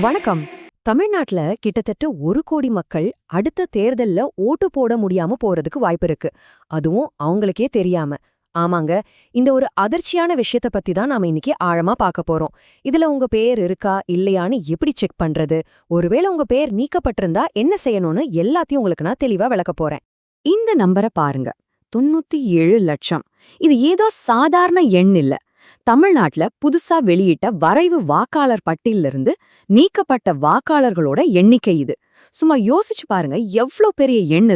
வணக்கம். தமிழ்நாட்டுல கிட்டத்தட்ட ஒரு கோடி மக்கள் அடுத்த தேர்தல்ல ஓட்டு போட முடியாம போறதுக்கு வாய்ப்பு இருக்கு. அதுவும் அவங்களுக்கே தெரியாம. ஆமாங்க இந்த ஒரு அதிர்ச்சியான விஷயத்த பத்தி தான் நாம இன்னைக்கு ஆழமா பார்க்க போறோம். இதுல உங்க பேர் இருக்கா இல்லையான்னு எப்படி செக் பண்றது? ஒருவேளை உங்க பேர் நீக்கப்பட்டிருந்தா என்ன செய்யணும்னு எல்லாத்தையும் உங்களுக்கு நான் தெளிவா விளக்க போறேன். இந்த நம்பரை பாருங்க. தொண்ணூத்தி ஏழு லட்சம். இது ஏதோ சாதாரண எண் இல்ல. தமிழ்நாட்டுல புதுசா வெளியிட்ட வரைவு வாக்காளர் பட்டியலிருந்து நீக்கப்பட்ட வாக்காளர்களோட எண்ணிக்கை இது. சும்மா யோசிச்சு பாருங்க எவ்ளோ பெரிய எண்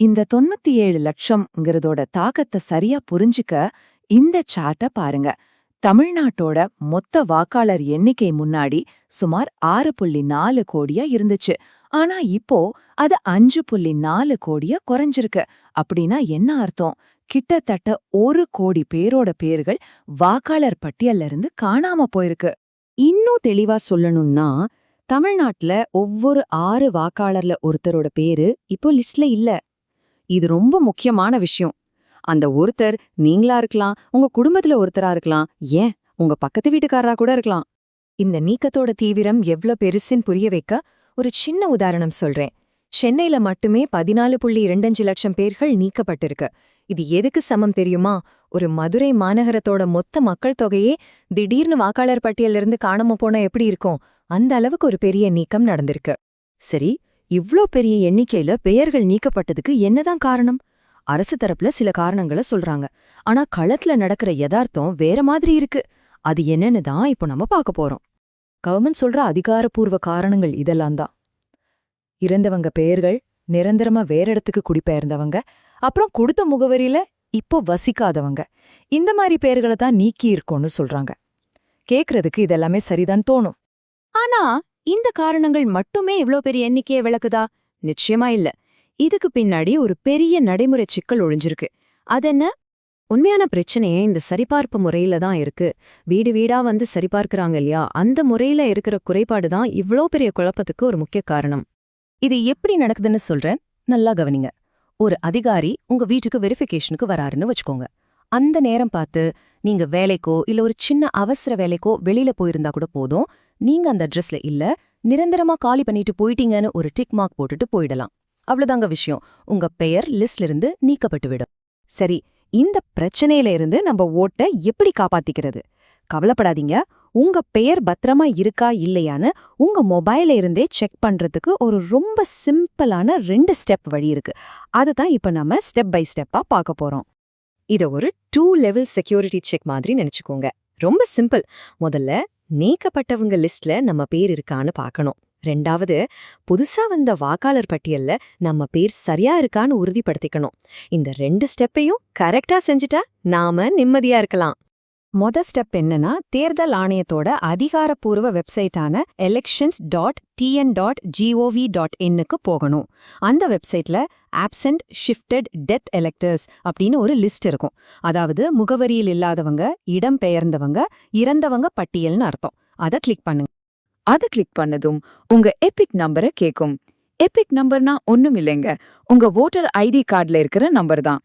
இந்த தொண்ணூத்தி ஏழு லட்சம்ங்கிறதோட தாக்கத்தை சரியா புரிஞ்சுக்க இந்த சார்ட்ட பாருங்க. தமிழ்நாட்டோட மொத்த வாக்காளர் எண்ணிக்கை முன்னாடி சுமார் ஆறு புள்ளி நாலு கோடியா இருந்துச்சு. ஆனா இப்போ அது அஞ்சு புள்ளி நாலு கோடியா குறைஞ்சிருக்கு. அப்படின்னா என்ன அர்த்தம்? கிட்டத்தட்ட ஒரு கோடி பேரோட பேர்கள் வாக்காளர் பட்டியல்ல இருந்து காணாம போயிருக்கு. இன்னும் தெளிவா சொல்லணும்னா தமிழ்நாட்டுல ஒவ்வொரு ஆறு வாக்காளர்ல ஒருத்தரோட பேரு இப்போ லிஸ்ட்ல இல்ல. இது ரொம்ப முக்கியமான விஷயம். அந்த ஒருத்தர் நீங்களா இருக்கலாம் உங்க குடும்பத்துல ஒருத்தரா இருக்கலாம் ஏன் உங்க பக்கத்து வீட்டுக்காரரா கூட இருக்கலாம். இந்த நீக்கத்தோட தீவிரம் எவ்ளோ பெருசுன்னு புரிய வைக்க ஒரு சின்ன உதாரணம் சொல்றேன். சென்னையில மட்டுமே பதினாலு புள்ளி இரண்டஞ்சு லட்சம் பேர்கள் நீக்கப்பட்டிருக்கு. இது எதுக்கு சமம் தெரியுமா? ஒரு மதுரை மாநகரத்தோட மொத்த மக்கள் தொகையே திடீர்னு வாக்காளர் பட்டியலிருந்து காணாம போனா எப்படி இருக்கும்? அந்த அளவுக்கு ஒரு பெரிய நீக்கம் நடந்திருக்கு. சரி இவ்ளோ பெரிய எண்ணிக்கையில பெயர்கள் நீக்கப்பட்டதுக்கு என்னதான் காரணம்? அரசு தரப்புல சில காரணங்களை சொல்றாங்க. ஆனா களத்துல நடக்கிற யதார்த்தம் வேற மாதிரி இருக்கு. அது என்னன்னு தான் இப்போ நம்ம பார்க்க போறோம். கவர்மெண்ட் சொல்ற அதிகாரப்பூர்வ காரணங்கள் இதெல்லாம் தான். இறந்தவங்க பெயர்கள் நிரந்தரமா வேற இடத்துக்கு குடிபெயர்ந்தவங்க. அப்புறம் கொடுத்த முகவரியில இப்போ வசிக்காதவங்க. இந்த மாதிரி பேர்களை தான் நீக்கி இருக்கோம்னு சொல்றாங்க. கேக்குறதுக்கு இதெல்லாமே சரிதான் தோணும். ஆனா இந்த காரணங்கள் மட்டுமே இவ்ளோ பெரிய எண்ணிக்கையை விளக்குதா? நிச்சயமா இல்ல. இதுக்கு பின்னாடி ஒரு பெரிய நடைமுறை சிக்கல் ஒழிஞ்சிருக்கு. அதென்ன உண்மையான பிரச்சனையே இந்த சரிபார்ப்பு முறையில தான் இருக்கு. வீடு வீடா வந்து சரிபார்க்கறாங்க இல்லையா? அந்த முறையில இருக்கிற குறைபாடு தான் இவ்ளோ பெரிய குழப்பத்துக்கு ஒரு முக்கிய காரணம். இது எப்படி நடக்குதுன்னு சொல்றேன். நல்லா கவனிங்க. ஒரு அதிகாரி உங்க வீட்டுக்கு வெரிஃபிகேஷனுக்கு வராருன்னு வச்சுக்கோங்க. அந்த நேரம் பார்த்து நீங்க வேலைக்கோ இல்ல ஒரு சின்ன அவசர வேலைக்கோ வெளியில போயிருந்தா கூட போதும். நீங்க அந்த அட்ரஸ்ல இல்ல நிரந்தரமா காலி பண்ணிட்டு போயிட்டீங்கன்னு ஒரு டிக் மார்க் போட்டுட்டு போயிடலாம். அவ்வளவுதாங்க விஷயம். உங்க பெயர் லிஸ்ட்ல இருந்து நீக்கப்பட்டு விடும். சரி இந்த பிரச்சனையில இருந்து நம்ம ஓட்டை எப்படி காப்பாத்திக்கிறது? கவலைப்படாதீங்க. உங்க பெயர் பத்திரமா இருக்கா இல்லையான்னு உங்க மொபைல இருந்தே செக் பண்றதுக்கு ஒரு ரொம்ப சிம்பிளான ரெண்டு ஸ்டெப் வழி இருக்கு. அதை தான் இப்ப நம்ம ஸ்டெப் பை ஸ்டெப்பா பார்க்க போறோம். இத ஒரு டூ லெவல் செக்யூரிட்டி செக் மாதிரி நினைச்சுக்கோங்க. ரொம்ப சிம்பிள் முதல்ல நீக்கப்பட்டவங்க லிஸ்ட்ல நம்ம பேர் இருக்கான்னு பார்க்கணும். ரெண்டாவது புதுசா வந்த வாக்காளர் பட்டியல்ல நம்ம பேர் சரியா இருக்கான்னு உறுதிப்படுத்திக்கணும். இந்த ரெண்டு ஸ்டெப்பையும் கரெக்டா செஞ்சுட்டா நாம நிம்மதியா இருக்கலாம். மொத ஸ்டெப் என்னன்னா தேர்தல் ஆணையத்தோட அதிகாரப்பூர்வ வெப்சைட்டான elections dot TN dot GOV dot இன்னுக்கு போகணும். அந்த வெப்சைட்ல ஆப்சென்ட் ஷிஃப்டட் டெத் எலெக்டர்ஸ் அப்படின்னு ஒரு லிஸ்ட் இருக்கும். அதாவது முகவரியில் இல்லாதவங்க இடம் பெயர்ந்தவங்க இறந்தவங்க பட்டியல்னு அர்த்தம். அதை கிளிக் பண்ணுங்க. அதை கிளிக் பண்ணதும் உங்க எபிக் நம்பரை கேக்கும். எபிக் நம்பர்னா ஒண்ணும் இல்லைங்க. உங்க ஓட்டர் ஐடி கார்டுல இருக்கிற நம்பர் தான்.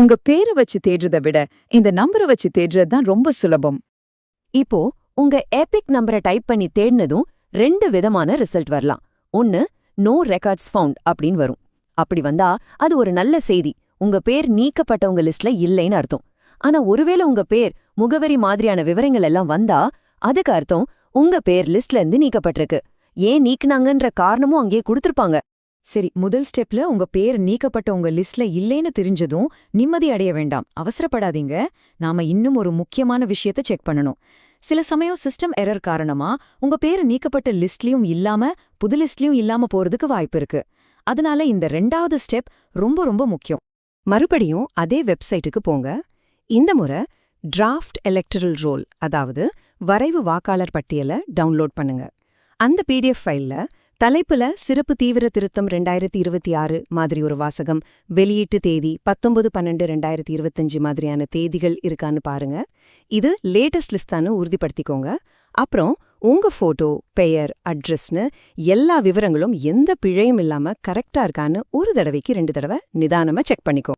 உங்க பேரை வச்சு தேடுறதை விட இந்த நம்பரை வச்சு தேடுறது தான் ரொம்ப சுலபம். இப்போ உங்க எபிக் நம்பரை டைப் பண்ணி தேடினதும் ரெண்டு விதமான ரிசல்ட் வரலாம். ஒன்னு நோ ரெக்கார்ட்ஸ் ஃபவுண்ட் அப்படின்னு வரும். அப்படி வந்தா அது ஒரு நல்ல செய்தி. உங்க பேர் நீக்கப்பட்டவங்க லிஸ்ட்ல இல்லைன்னு அர்த்தம். ஆனா ஒருவேளை உங்க பேர் முகவரி மாதிரியான விவரங்கள் எல்லாம் வந்தா அதுக்கு அர்த்தம் உங்க பேர் லிஸ்ட்ல இருந்து நீக்கப்பட்டிருக்கு. ஏன் நீக்குனாங்கன்ற காரணமும் அங்கேயே கொடுத்திருப்பாங்க. சரி முதல் ஸ்டெப்ல உங்க பேர் நீக்கப்பட்ட உங்க லிஸ்ட்ல இல்லைன்னு தெரிஞ்சதும் நிம்மதி அடைய வேண்டாம். அவசரப்படாதீங்க. நாம இன்னும் ஒரு முக்கியமான விஷயத்த செக் பண்ணணும். சில சமயம் சிஸ்டம் எரர் காரணமா உங்க பேர் நீக்கப்பட்ட லிஸ்ட்லயும் இல்லாம புது லிஸ்ட்லயும் இல்லாம போறதுக்கு வாய்ப்பு இருக்கு. அதனால இந்த ரெண்டாவது ஸ்டெப் ரொம்ப ரொம்ப முக்கியம். மறுபடியும் அதே வெப்சைட்டுக்கு போங்க. இந்த முறை டிராஃப்ட் எலக்டரல் ரோல் அதாவது வரைவு வாக்காளர் பட்டியலை டவுன்லோட் பண்ணுங்க. அந்த பிடிஎஃப் ஃபைல்ல தலைப்புல சிறப்பு தீவிர திருத்தம் ரெண்டாயிரத்தி இருபத்தி ஆறு மாதிரி ஒரு வாசகம். வெளியீட்டு தேதி பத்தொன்பது பன்னெண்டு ரெண்டாயிரத்தி இருபத்தஞ்சு மாதிரியான தேதிகள் இருக்கான்னு பாருங்க. இது லேட்டஸ்ட் லிஸ்டான்னு உறுதிப்படுத்திக்கோங்க. அப்புறம் உங்க போட்டோ பெயர் அட்ரஸ்னு எல்லா விவரங்களும் எந்த பிழையும் இல்லாம கரெக்டா இருக்கான்னு ஒரு தடவைக்கு ரெண்டு தடவை நிதானமா செக் பண்ணிக்கோ.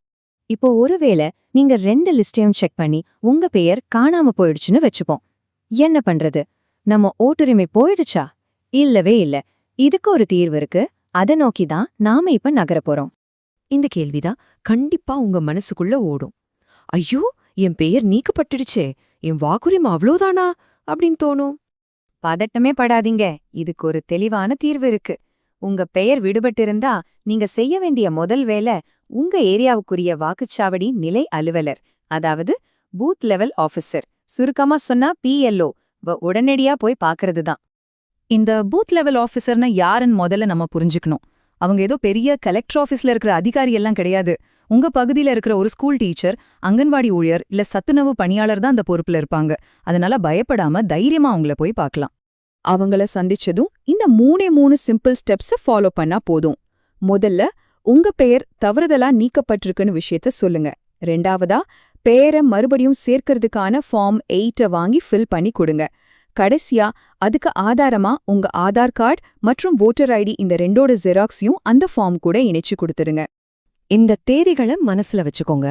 இப்போ ஒருவேளை நீங்க ரெண்டு லிஸ்டையும் செக் பண்ணி உங்க பெயர் காணாம போயிடுச்சுன்னு வச்சுப்போம். என்ன பண்றது? நம்ம ஓட்டுரிமை போயிடுச்சா? இல்லவே இல்ல. இதுக்கு ஒரு தீர்வு இருக்கு. அத நோக்கி தான் நாம இப்ப நகர போறோம். இந்த கேள்விதான் கண்டிப்பா உங்க மனசுக்குள்ள ஓடும். ஐயோ என் பெயர் நீக்கப்பட்டுடுச்சே. என் வாக்குரிமை அவ்வளோதானா? அப்படின்னு தோணும். பதட்டமே படாதீங்க. இதுக்கு ஒரு தெளிவான தீர்வு இருக்கு. உங்க பெயர் விடுபட்டிருந்தா நீங்க செய்ய வேண்டிய முதல் வேலை உங்க ஏரியாவுக்குரிய வாக்குச்சாவடி நிலை அலுவலர் அதாவது பூத் லெவல் ஆபீசர் சுருக்கமா சொன்னா பிஎல்ஓ உடனடியா போய் பாக்குறது தான் இந்த பூத் லெவல் ஆஃபீஸர்னா யாருன்னு முதல்ல நம்ம புரிஞ்சுக்கணும். அவங்க ஏதோ பெரிய கலெக்டர் ஆஃபீஸில் இருக்கிற அதிகாரி எல்லாம் கிடையாது. உங்க பகுதியில் இருக்கிற ஒரு ஸ்கூல் டீச்சர் அங்கன்வாடி ஊழியர் இல்ல சத்துணவு பணியாளர் தான் அந்த பொறுப்புல இருப்பாங்க. அதனால பயப்படாம தைரியமா அவங்கள போய் பார்க்கலாம். அவங்கள சந்திச்சதும் இந்த மூணே மூணு சிம்பிள் ஸ்டெப்ஸ ஃபாலோ பண்ணா போதும். முதல்ல உங்க பெயர் தவறுதலா நீக்கப்பட்டிருக்குன்னு விஷயத்த சொல்லுங்க. ரெண்டாவதா பெயரை மறுபடியும் சேர்க்கறதுக்கான ஃபார்ம் எயிட்ட வாங்கி ஃபில் பண்ணி கொடுங்க. கடைசியா அதுக்கு ஆதாரமா உங்க ஆதார் கார்டு மற்றும் வோட்டர் ஐடி இந்த ரெண்டோட ஜெராக்ஸையும் அந்த ஃபார்ம் கூட இணைச்சு கொடுத்துருங்க. இந்த தேதிகளை மனசுல வச்சுக்கோங்க.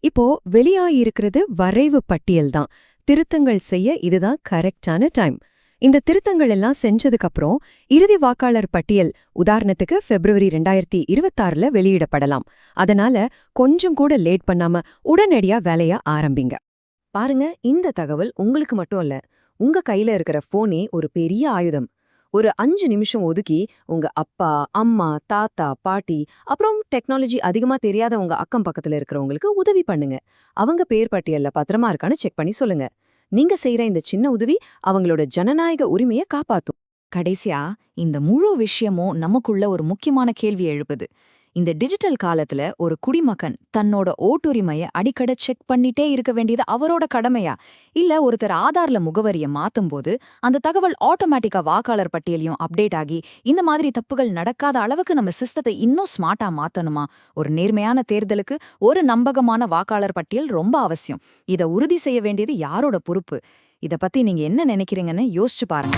இப்போ வெளியாயிருக்கிறது வரைவு பட்டியல் தான். திருத்தங்கள் செய்ய இதுதான் கரெக்டான டைம் இந்த திருத்தங்கள் எல்லாம் செஞ்சதுக்கப்புறம் இறுதி வாக்காளர் பட்டியல் உதாரணத்துக்கு பிப்ரவரி ரெண்டாயிரத்தி இருபத்தாறுல வெளியிடப்படலாம். அதனால கொஞ்சம் கூட லேட் பண்ணாம உடனடியா வேலைய ஆரம்பிங்க. பாருங்க இந்த தகவல் உங்களுக்கு மட்டும் இல்ல உங்க கையில இருக்கிற போனே ஒரு பெரிய ஆயுதம். ஒரு அஞ்சு நிமிஷம் ஒதுக்கி உங்க அப்பா அம்மா தாத்தா பாட்டி அப்புறம் டெக்னாலஜி அதிகமா தெரியாத உங்க அக்கம் பக்கத்துல இருக்கிறவங்களுக்கு உதவி பண்ணுங்க. அவங்க பேர் பட்டியல்ல பத்திரமா இருக்கான்னு செக் பண்ணி சொல்லுங்க. நீங்க செய்யற இந்த சின்ன உதவி அவங்களோட ஜனநாயக உரிமைய காப்பாத்தும். கடைசியா இந்த முழு விஷயமும் நமக்குள்ள ஒரு முக்கியமான கேள்வி எழுப்புது. இந்த டிஜிட்டல் காலத்துல ஒரு குடிமகன் தன்னோட ஓட்டுரிமைய அடிக்கடி செக் பண்ணிட்டே இருக்க வேண்டியது அவரோட கடமையா? இல்ல ஒருத்தர் ஆதார்ல முகவரிய மாத்தும்போது அந்த தகவல் ஆட்டோமேட்டிக்கா வாக்காளர் பட்டியலையும் அப்டேட் ஆகி இந்த மாதிரி தப்புகள் நடக்காத அளவுக்கு நம்ம சிஸ்டத்தை இன்னும் ஸ்மார்ட்டா மாத்தணுமா? ஒரு நேர்மையான தேர்தலுக்கு ஒரு நம்பகமான வாக்காளர் பட்டியல் ரொம்ப அவசியம். இத உறுதி செய்ய வேண்டியது யாரோட பொறுப்பு? இத பத்தி நீங்க என்ன நினைக்கிறீங்கன்னு யோசிச்சு பாருங்க.